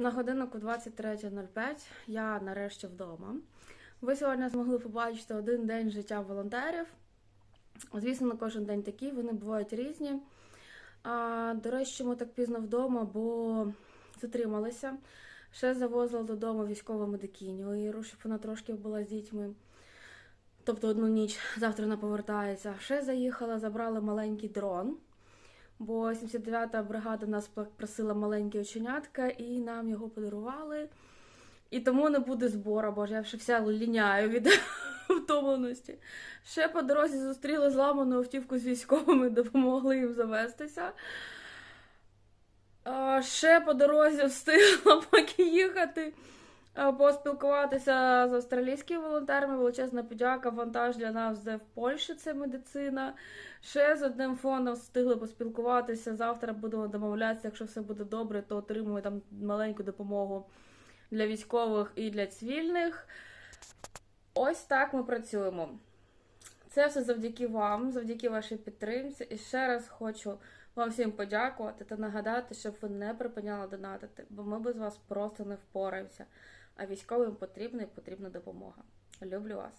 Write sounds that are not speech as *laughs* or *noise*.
На годиннику 23.05 я нарешті вдома. Ви сьогодні змогли побачити один день життя волонтерів. Звісно, не кожен день такий, вони бувають різні. А, до речі, чому так пізно вдома, бо затрималися. Ще завозила додому військову медикиню Іру, щоб вона трошки була з дітьми. Тобто одну ніч завтра вона повертається. Ще заїхала, забрала маленький дрон. Бо 79-та бригада нас просила маленьке оченятка, і нам його подарували. І тому не буде збору, бо я вже вся ліняю від *laughs* втомленості. Ще по дорозі зустріли зламану автівку з військовими, *laughs* допомогли їм завестися. Ще по дорозі встигла *laughs* поки їхати, поспілкуватися з австралійськими волонтерами. Величезна подяка, вантаж для нас де в Польщі це медицина. Ще з одним фондом встигли поспілкуватися. Завтра будемо домовлятися, якщо все буде добре, то отримую там маленьку допомогу для військових і для цивільних. Ось так ми працюємо. Це все завдяки вам, завдяки вашій підтримці. І ще раз хочу вам всім подякувати та нагадати, щоб ви не припиняли донатити, бо ми без вас просто не впораємося. А військовим потрібна і потрібна допомога. Люблю вас!